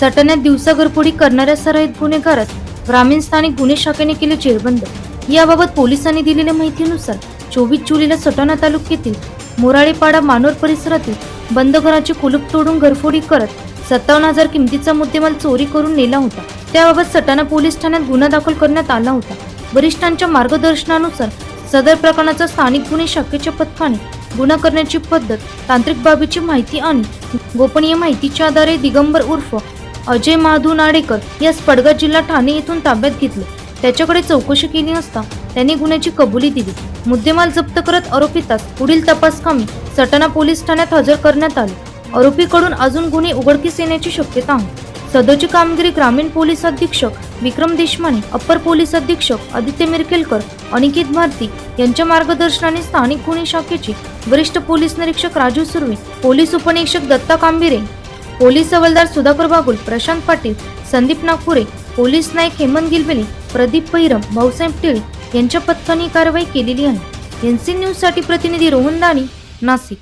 सटण्यात दिवसाघरफोडी करणाऱ्या सराईत गुन्हेगारास ग्रामीण स्थानिक गुन्हे शाखेने केले जेरबंद. याबाबत पोलिसांनी दिलेल्या माहितीनुसार चोवीस जुलैला सटाणा तालुक्यातील मोराळेपाडा मानोर परिसरातील बंद घराचे कुलूप तोडून घरफोडी करत सत्तावन्न हजार किमतीचा मुद्देमाल चोरी करून नेला होता. त्याबाबत सटाणा पोलीस ठाण्यात गुन्हा दाखल करण्यात आला होता. वरिष्ठांच्या मार्गदर्शनानुसार सदर प्रकरणाचा स्थानिक गुन्हे शाखेच्या पथकाने गुन्हा करण्याची पद्धत तांत्रिक बाबीची माहिती आणि गोपनीय माहितीच्या आधारे दिगंबर उर्फ अजय माधू नाडेकर या स्पडगा जिल्हा ठाणे येथून ताब्यात घेतले. त्याच्याकडे चौकशी केली असता त्यांनी गुन्ह्याची कबुली दिली. मुद्देमाल जप्त करत आरोपितास पुढील तपासकामी सटाणा पोलीस ठाण्यात हजर करण्यात आले. आरोपीकडून अजून गुन्हे उघडकीस येण्याची शक्यता आहे. सदरची कामगिरी ग्रामीण पोलीस अधीक्षक विक्रम देशमाने अप्पर पोलीस अधीक्षक आदित्य मिरकेलकर अनिकेत भारती यांच्या मार्गदर्शनाने स्थानिक गुन्हे शाखेचे वरिष्ठ पोलीस निरीक्षक राजू सुर्वे पोलीस उपनिरीक्षक दत्ता कांबिरे पोलीस हवालदार सुधाकर बागुल प्रशांत पाटील संदीप नागपुरे पोलीस नायक हेमंत गिलबेले प्रदीप पैरम भाऊसाहेब टिळे यांच्या पथकाने कारवाई केलेली आहे. एनसी न्यूजसाठी प्रतिनिधी रोहन दाणी नाशिक.